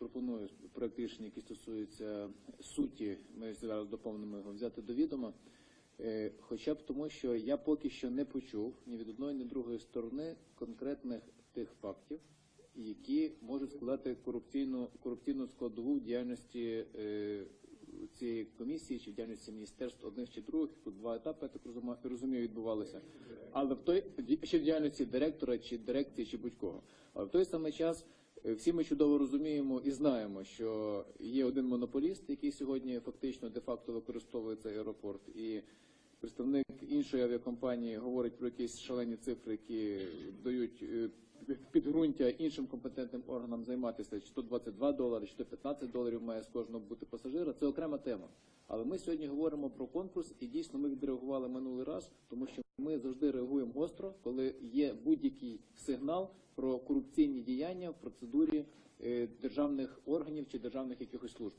пропоную проект рішення, який стосується суті, ми зараз доповнимо його, взяти до відома. Е, Хоча б тому, що я поки що не почув ні від одної, ні другої сторони конкретних тих фактів, які можуть складати корупційну, корупційну складову в діяльності е, цієї комісії чи в діяльності міністерств одних чи других. Тут два етапи, я так розумію, відбувалися. Але в той чи в діяльності директора, чи дирекції, чи будь-кого. Але в той самий час всі ми чудово розуміємо і знаємо, що є один монополіст, який сьогодні фактично де-факто використовує цей аеропорт, і представник іншої авіакомпанії говорить про якісь шалені цифри, які дають е, підґрунтя іншим компетентним органам займатися, чи то 22 долари, чи то 15 доларів має з кожного бути пасажира. Це окрема тема. Але ми сьогодні говоримо про конкурс, і дійсно ми відреагували минулий раз, тому що ми завжди реагуємо гостро, коли є будь-який сигнал про корупційні діяння в процедурі е, державних органів чи державних якихось служб.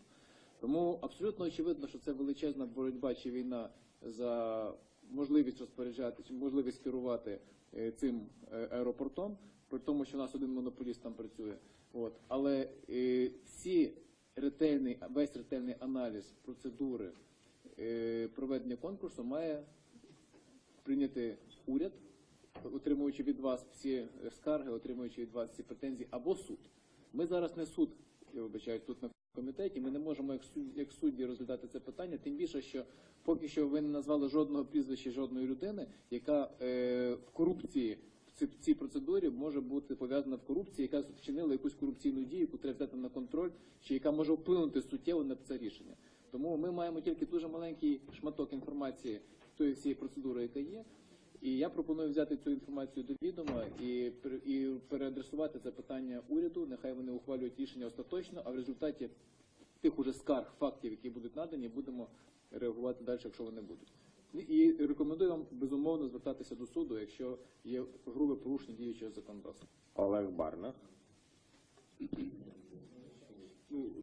Тому абсолютно очевидно, що це величезна боротьба чи війна за можливість розпоряджатися, можливість керувати е, цим е, аеропортом, при тому, що у нас один монополіст там працює. От. Але е, всі ретельний, весь ретельний аналіз процедури проведення конкурсу має прийняти уряд, отримуючи від вас всі скарги, отримуючи від вас всі претензії, або суд. Ми зараз не суд, я вибачаюсь, тут на комітеті. Ми не можемо як судді, як судді розглядати це питання. Тим більше, що поки що ви не назвали жодного прізвища жодної людини, яка е, в корупції в цій, цій процедурі може бути пов'язана в корупції, яка вчинила якусь корупційну дію, яку треба взяти на контроль, чи яка може вплинути суттєво на це рішення. Тому ми маємо тільки дуже маленький шматок інформації тої всієї процедури, яка є. І я пропоную взяти цю інформацію до відома і, і переадресувати це питання уряду. Нехай вони ухвалюють рішення остаточно, а в результаті тих уже скарг, фактів, які будуть надані, будемо реагувати далі, якщо вони будуть. І- рекомендую вам безумовно звертатися до суду, якщо є грубе порушення діючого законодавства. Олег Барнах.